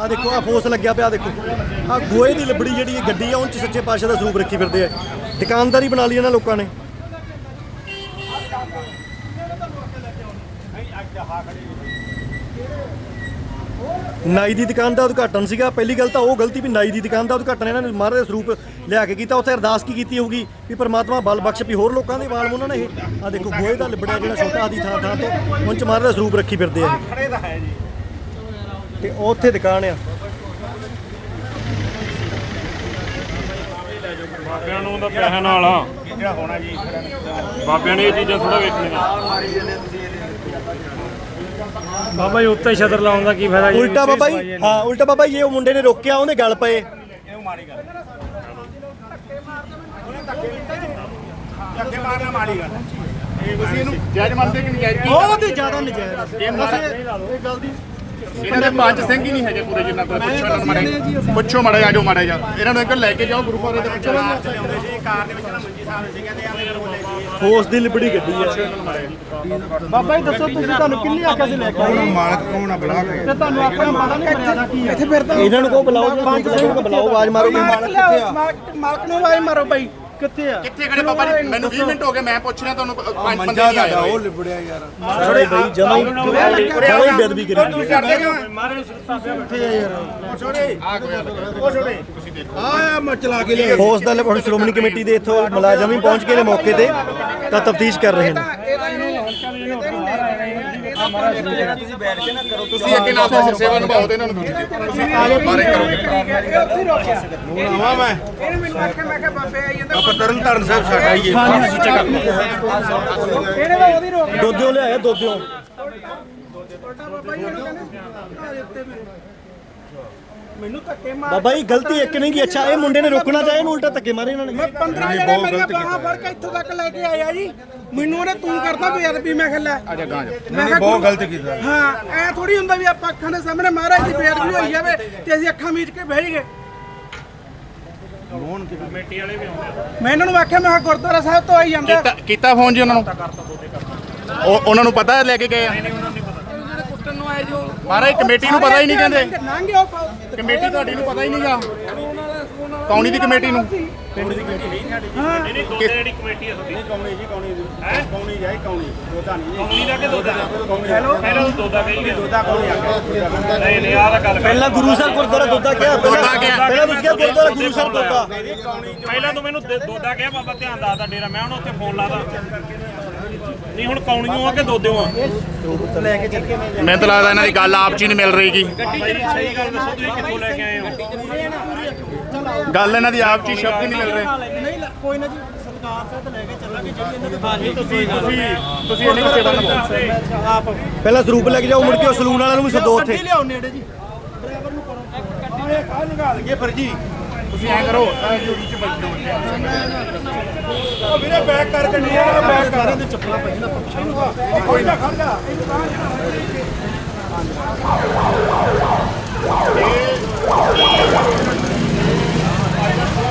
ਆ ਦੇਖੋ ਆ ਫੋਸ ਲੱਗਿਆ ਪਿਆ ਦੇਖੋ। ਆ ਗੋਏ ਦੀ ਲਿਬੜੀ ਜਿਹੜੀ ਇਹ ਗੱਡੀ ਆ, ਉਹ 'ਚ ਸੱਚੇ ਪਾਤਸ਼ਾਹ ਦਾ ਸਰੂਪ ਰੱਖੀ ਫਿਰਦੇ ਆ। ਦੁਕਾਨਦਾਰੀ ਬਣਾ ਲਈ ਇਹਨਾਂ ਲੋਕਾਂ ਨੇ। ਨਾਈ ਦੀ ਦੁਕਾਨ ਦਾ ਉਦਘਾਟਨ ਸੀਗਾ। ਪਹਿਲੀ ਗੱਲ ਤਾਂ ਉਹ ਗਲਤੀ ਵੀ ਨਾਈ ਦੀ ਦੁਕਾਨ ਦਾ ਉਦਘਾਟਨ ਇਹਨਾਂ ਨੇ ਮਹਾਰਾਜ ਦਾ ਸਰੂਪ ਲਿਆ ਕੇ ਕੀਤਾ। ਉੱਥੇ ਅਰਦਾਸ ਕੀ ਕੀਤੀ ਹੋਊਗੀ ਵੀ ਪ੍ਰਮਾਤਮਾ ਬਲ ਬਖਸ਼ ਵੀ ਹੋਰ ਲੋਕਾਂ ਦੇ ਵਾਲ ਉਹਨਾਂ ਨੇ ਇਹ। ਆ ਦੇਖੋ ਗੋਏ ਦਾ ਲਿਬੜਿਆ ਜਿਹੜਾ ਛੋਟਾ ਆਦੀ ਥਾਂ ਥਾਂ ਤੋਂ ਉਹਨਾਂ ਚ ਮਹਾਰਾਜ ਦਾ ਸਰੂਪ ਰੱਖੀ ਫਿਰਦੇ ਆ ਖੜੇ ਦਾ ਹੈ ਜੀ। ਤੇ ਉਹ ਉੱਥੇ ਦੁਕਾਨ ਆ। ਬਾਬਿਆਂ ਨੂੰ ਤਾਂ ਪੈਸੇ ਨਾਲ ਆ। ਜਿਹੜਾ ਹੋਣਾ ਜੀ ਬਾਬਿਆਂ ਨੇ ਇਹ ਚੀਜ਼ਾਂ ਥੋੜਾ ਵੇਖਣੀਆਂ। ਬਾਬਾ ਜੀ ਉੱਤੇ ਛਤਰ ਲਾਉਣ ਦਾ ਕੀ ਫਾਇਦਾ ਜੀ? ਉਲਟਾ ਬਾਬਾ ਜੀ ਹਾਂ ਉਲਟਾ ਬਾਬਾ ਜੀ ਇਹ ਉਹ ਮੁੰਡੇ ਨੇ ਰੋਕਿਆ ਉਹਨੇ ਗੱਲ ਪਏ। ਇਹ ਮਾੜੀ ਗੱਲ। ਅੱਗੇ ਮਾਰਨਾ ਮਾੜੀ ਗੱਲ। ਇਹ ਤੁਸੀਂ ਇਹਨੂੰ ਜੱਜ ਮੰਨਦੇ ਕਿ ਨਜਾਇਜ਼? ਕੀ ਬਹੁਤ ਹੀ ਜ਼ਿਆਦਾ ਨਜਾਇਜ਼। ਇਹ ਗੱਲ ਦੀ ਇਹਨਾਂ ਦੇ ਪੰਜ ਸਿੰਘ ਹੀ ਨਹੀਂ ਹੈਗੇ ਪੂਰੇ ਜਿੰਨਾ ਤੋਂ ਪੁੱਛੋ ਇਹਨਾਂ ਨੂੰ ਮਾੜੇ ਪੁੱਛੋ ਮਾੜਾ ਜਾ ਜੋ ਮਾੜਾ ਜਾ ਇਹਨਾਂ ਨੂੰ ਇੱਕ ਲੈ ਕੇ ਜਾਓ ਗੁਰੂ ਘਰ ਦੇ ਪਿੱਛੇ ਕਾਰ ਚ ਲਿਆਉਂਦੇ ਸੀ ਕਾਰ ਦੇ ਵਿੱਚ ਨਾ ਮੰਜੀ ਸਾਹਿਬ ਸੀ ਕਹਿੰਦੇ ਆ ਮੇਰੇ ਬੋਲੇ ਸੀ ਫੋਰਸ ਦੀ ਲਿਬੜੀ ਗੱਡੀ ਆ। ਬਾਬਾ ਜੀ ਦੱਸੋ ਤੁਸੀਂ ਤੁਹਾਨੂੰ ਕਿੰਨੀ ਆਖਿਆ ਸੀ ਲੈ ਕੇ ਆਏ? ਮਾਲਕ ਕੌਣ ਆ ਬਲਾ ਕੇ। ਤੇ ਤੁਹਾਨੂੰ ਆਖਿਆ ਮਾੜਾ ਨਹੀਂ ਮਰਿਆਦਾ ਕੀ ਹੈ ਇੱਥੇ ਫਿਰਦਾ ਇਹਨਾਂ ਨੂੰ ਕੋ ਬੁਲਾਓ ਜੀ ਪੰਜ ਸਿੰਘ ਨੂੰ ਬੁਲਾਓ ਆਵਾਜ਼ ਮਾਰੋ ਵੀ ਮਾਲਕ ਕਿੱਥੇ ਆ? ਮਾਲਕ ਨੂੰ ਆਵਾਜ਼ ਮਾਰੋ ਬਾਈ। ਕਿੱਥੇ ਆ? ਕਿੱਥੇ ਖੜੇ ਬਾਬਾ ਜੀ? ਮੈਨੂੰ 20 ਮਿੰਟ ਹੋ ਗਏ ਮੈਂ ਪੁੱਛ ਰਿਹਾ ਤੁਹਾਨੂੰ ਪੰਜ ਬੰਦੇ ਮੰਜਾ ਨਹੀਂ ਆਏ ਤੁਹਾਡਾ ਉਹ ਹੋਏ। ਲਿਬੜਿਆ ਯਾਰ। ਸਾਰੇ ਬਈ ਜਮਾਂ ਹੀ ਜਮਾਂ ਹੀ ਬੇਦਬੀ ਕਰੀ ਤੁਸੀਂ ਕਰਦੇ ਕਿਉਂ ਆ? ਮੈਂ ਚਲਾ ਕੇ ਲਿਆ ਫੋਰਸ ਦਾ ਹੁਣ ਸ਼੍ਰੋਮਣੀ ਕਮੇਟੀ ਦੇ ਇੱਥੋਂ ਮੁਲਾਜ਼ਮ ਵੀ ਪਹੁੰਚ ਗਏ ਨੇ ਮੌਕੇ ਤੇ ਤਾਂ ਤਫਤੀਸ਼ ਕਰ ਰਹੇ ਨੇ। ਤੁਸੀਂ ਅੱਗੇ ਨਾਲ ਦੇ ਸੇਵਾ ਨਿਭਾਓ ਤੇ ਇਹਨਾਂ ਨੂੰ ਤੁਸੀਂ ਬਾਰੇ ਕਰੋਗੇ ਆਵਾ ਮੈਂ। ਇਹਨੇ ਮੈਨੂੰ ਆਖਿਆ ਮੈਂ ਕਿਹਾ ਬਾਬੇ ਆਈ ਜਾਂਦਾ। ਆਪਾਂ ਤਰਨ ਤਾਰਨ ਸਾਹਿਬ ਉਹਦੀ ਰੋਕ ਦੋਦਿਓ ਲਿਆਇਆ ਦੋਦਿਓ ਮੈਨੂੰ ਧੱਕੇ ਮਾਰ ਬਾਬਾ ਜੀ ਗਲਤੀ ਇੱਕ ਨਹੀਂ ਕੀ ਅੱਛਾ ਇਹ ਮੁੰਡੇ ਨੇ ਰੋਕਣਾ ਚਾਹਿਆ ਇਹਨੂੰ ਉਲਟਾ ਧੱਕੇ ਮਾਰੇ ਇਹਨਾਂ ਨੇ? 15 ਜਣੇ ਮੇਰੀਆਂ ਬਾਹਾਂ ਫੜ ਕੇ ਇੱਥੋਂ ਤੱਕ ਲੈ ਕੇ ਆਇਆ ਜੀ। ਮੈਨੂੰ ਉਹਨੇ ਤੂੰ ਕਰਦਾ ਬੇਅਦਬੀ ਮੈਂ ਖੱਲਾ। ਆ ਜਾ ਗਾਂ ਜਾ। ਮੈਂ ਕਿਹਾ ਬਹੁਤ ਗਲਤ ਕੀਤਾ। ਹਾਂ ਐ ਥੋੜੀ ਹੁੰਦਾ ਵੀ ਆਪਾਂ ਅੱਖਾਂ ਦੇ ਸਾਹਮਣੇ ਮਹਾਰਾਜ ਦੀ ਬੇਅਦਬੀ ਹੋਈ ਜਾਵੇ ਤੇ ਅਸੀਂ ਅੱਖਾਂ ਮੀਚ ਕੇ ਬਹਿ ਗਏ ਕਮੇਟੀ ਵਾਲੇ ਵੀ ਆਉਂਦੇ ਮੈਂ ਇਹਨਾਂ ਨੂੰ ਆਖਿਆ ਮੈਂ ਗੁਰਦੁਆਰਾ ਸਾਹਿਬ ਤੋਂ ਆਈ ਜਾਂਦਾ। ਕੀਤਾ ਫੋਨ ਜੀ ਉਹਨਾਂ ਨੂੰ? ਉਹ ਉਹਨਾਂ ਨੂੰ ਪਤਾ ਲੈ ਕੇ ਗਏ ਆ? ਕੁੱਟਣ ਨੂੰ ਆਏ ਜੋ ਮਹਾਰਾਜ ਕਮੇਟੀ ਨੂੰ ਪਤਾ ਹੀ ਨਹੀਂ ਕਹਿੰਦੇ। ਲੰਘ ਕਮੇਟੀ ਤੁਹਾਡੀ ਨੂੰ ਪਤਾ ਹੀ ਨਹੀਂਗਾ ਕੌਣੀ ਦੀ ਕਮੇਟੀ ਨੂੰ? ਨਹੀਂ ਨਹੀਂ ਦੋ ਜਿਹੜੀ ਕਮੇਟੀ ਆ ਤੁਹਾਡੀ। ਕੌਣੀ ਜੀ ਕੌਣੀ ਹੈ? ਕੌਣੀ ਜਾਈ ਕੌਣੀ। ਦੋਦਾ ਨਹੀਂ ਕੌਣੀ ਦਾ ਕਿ ਦੋਦਾ? ਹੈਲੋ? ਪਹਿਲਾਂ ਤਾਂ ਦੋਦਾ ਕਹੀ ਗਿਆ ਦੋਦਾ ਕੌਣੀ ਆ ਗਿਆ। ਨਹੀਂ ਨਹੀਂ ਆਹ ਤਾਂ ਗੱਲ ਕਰ ਪਹਿਲਾਂ ਗੁਰੂ ਸਾਹਿਬ ਗੁਰਦੁਆਰਾ ਦੋਦਾ ਕਿਹਾ ਦੋਦਾ ਕਿਹਾ। ਪਹਿਲਾਂ ਤੁਸੀਂ ਕਿਹਾ ਗੁਰਦੁਆਰਾ ਗੁਰੂ ਸਾਹਿਬ ਦੋਦਾ। ਪਹਿਲਾਂ ਤੂੰ ਮੈਨੂੰ ਦੇ- ਦੋਦਾ ਕਿਹਾ ਬਾਬਾ ਧਿਆਨ ਦੱਸਦਾ ਡੇਰਾ ਮੈਂ ਹੁਣ ਉੱਥੇ ਫੋਨ ਲਾਦਾ ਨਹੀਂ ਹੁਣ ਕੌਣੀਓ ਆ ਕਿ ਦੋਦਿਓ ਆ? ਮੈਨੂੰ ਤਾਂ ਲੱਗਦਾ ਇਹਨਾਂ ਦੀ ਗੱਲ ਆਪ ਚ ਹੀ ਨਹੀਂ ਮਿਲ ਜੀ ਸਹੀ ਗੱਲ ਦੱਸੋ ਤੁਸੀਂ ਕਿੱਥੋਂ ਲੈ ਕੇ ਆਏ ਹੋ? ਗੱਲ ਇਹਨਾਂ ਦੀ ਆਪ ਚ ਹੀ ਸ਼ਬਦ ਹੀ ਨਹੀਂ ਮਿਲ ਰਹੇ। ਨਹੀਂ ਕੋਈ ਨਾ ਜੀ ਸਰਕਾਰ ਸਾਹਿਬ ਲੈ ਕੇ ਚੱਲਾਂਗੇ ਜਿਹੜੀ ਇਹਨਾਂ ਦੇ ਹਾਂਜੀ ਤੁਸੀਂ ਤੁਸੀਂ ਤੁਸੀਂ ਇਹਨਾਂ ਦੀ ਸੇਵਾ ਨਿਭਾਓ ਪਹਿਲਾਂ ਸਰੂਪ ਲੈ ਕੇ ਜਾਓ ਮੁੜ ਕੇ ਉਹ ਸਲੂਨ ਵਾਲਿਆਂ ਨੂੰ ਵੀ ਸੱਦੋ ਉੱਥੇ। ਲਿਆਓ ਨੇੜੇ ਜੀ। ਆਏ ਕਾ ਨਿਕਾਲ ਗਏ ਫਰਜੀ ਤੁਸੀਂ ਐ ਕਰੋ ਆਹ ਜੋੜੀ ਚ ਬੈਠੋ ਉਹ ਵੀਰੇ ਬੈਕ ਕਰ ਗੱਡੀ ਆ ਬੈਕ ਕਰ। ਦੇ ਚੱਪਲਾਂ ਪਈਆਂ ਕੋਈ ਨਾ ਖੜ ਜਾ। ਇਹ